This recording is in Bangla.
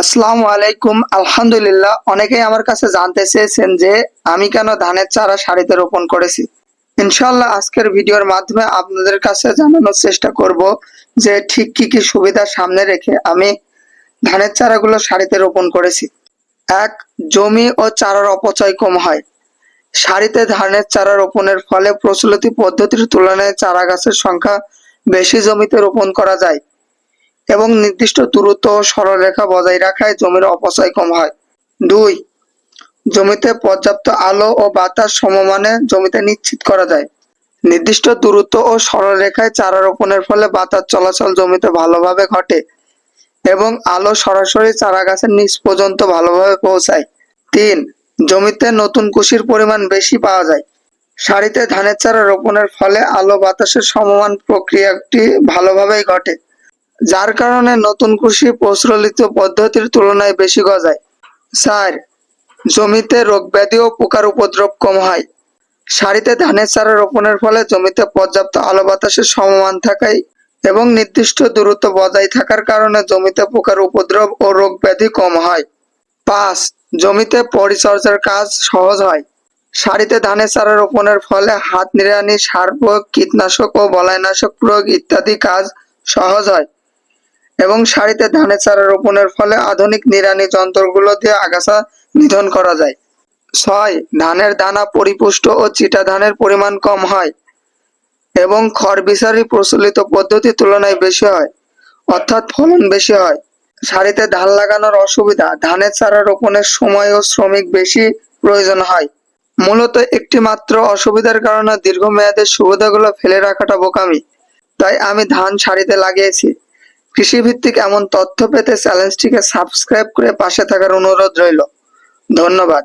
আসসালামু আলাইকুম। আলহামদুলিল্লাহ, অনেকেই আমার কাছে জানতে চেয়েছেন যে আমি কেন ধানের চারা সারিতে রোপণ করেছি। ইনশাল্লাহ আজকের ভিডিওর মাধ্যমে আপনাদের কাছে জানানোর চেষ্টা করব যে ঠিক কি কি সুবিধা সামনে রেখে আমি ধানের চারাগুলো সারিতে রোপণ করেছি। এক, জমি ও চারার অপচয় কম হয়। সারিতে ধানের চারা রোপণের ফলে প্রচলিত পদ্ধতির তুলনায় চারা গাছের সংখ্যা বেশি জমিতে রোপণ করা যায়। এবং নির্দিষ্ট দূরত্ব ও সরলরেখা বজায় রাখায় জমির অপচয় কম হয়। দুই, জমিতে পর্যাপ্ত আলো ও বাতাস সমমানে জমিতে নিশ্চিত করা যায়। নির্দিষ্ট দূরত্ব ও সরলরেখায় চারা রোপণের ফলে বাতাস চলাচল জমিতে ভালোভাবে ঘটে এবং আলো সরাসরি চারা গাছের নিচ পর্যন্ত ভালোভাবে পৌঁছায়। তিন, জমিতে নতুন কুশির পরিমাণ বেশি পাওয়া যায়। সারিতে ধানের চারা রোপণের ফলে আলো বাতাসের সমমান প্রক্রিয়াটি ভালোভাবেই ঘটে। যার কারণে নতুন কৃষি প্রচলিত পদ্ধতির তুলনায় বেশি গজায়। চার জমিতে রোগ ব্যাধি ও পোকার উপদ্রব কম হয়। সারিতে ধানের চারা রোপণের ফলে জমিতে পর্যাপ্ত আলো বাতাসের সমমান থাকায় এবং নির্দিষ্ট দূরত্ব বজায় থাকার কারণে জমিতে পোকার উপদ্রব ও রোগ ব্যাধি কম হয়। পাঁচ, জমিতে পরিচর্যার কাজ সহজ হয়। সারিতে ধানের চারা রোপণের ফলে হাত নিড়ানি, সার প্রয়োগ, কীটনাশক ও বলাইনাশক প্রয়োগ ইত্যাদি কাজ সহজ হয়। এবং সারিতে ধানের চারা রোপণের ফলে আধুনিক নিড়ানি যন্ত্রগুলো দিয়ে আগাছা নিধন করা যায়। ছয়, ধানের দানা পরিপুষ্ট ও চিটা ধানের পরিমাণ কম হয় এবং খড় বিচারি প্রচলিত পদ্ধতির তুলনায় বেশি হয়, অর্থাৎ ফলন বেশি হয়। সারিতে ধান লাগানোর অসুবিধা, ধানের চারা রোপণের সময় ও শ্রমিক বেশি প্রয়োজন হয়। মূলত একটি মাত্র অসুবিধার কারণে দীর্ঘমেয়াদের সুবিধাগুলো ফেলে রাখাটা বোকামি। তাই আমি ধান সারিতে লাগিয়েছি। কৃষিভিত্তিক এমন তথ্য পেতে চ্যানেলটিকে সাবস্ক্রাইব করে পাশে থাকার অনুরোধ রইল। ধন্যবাদ।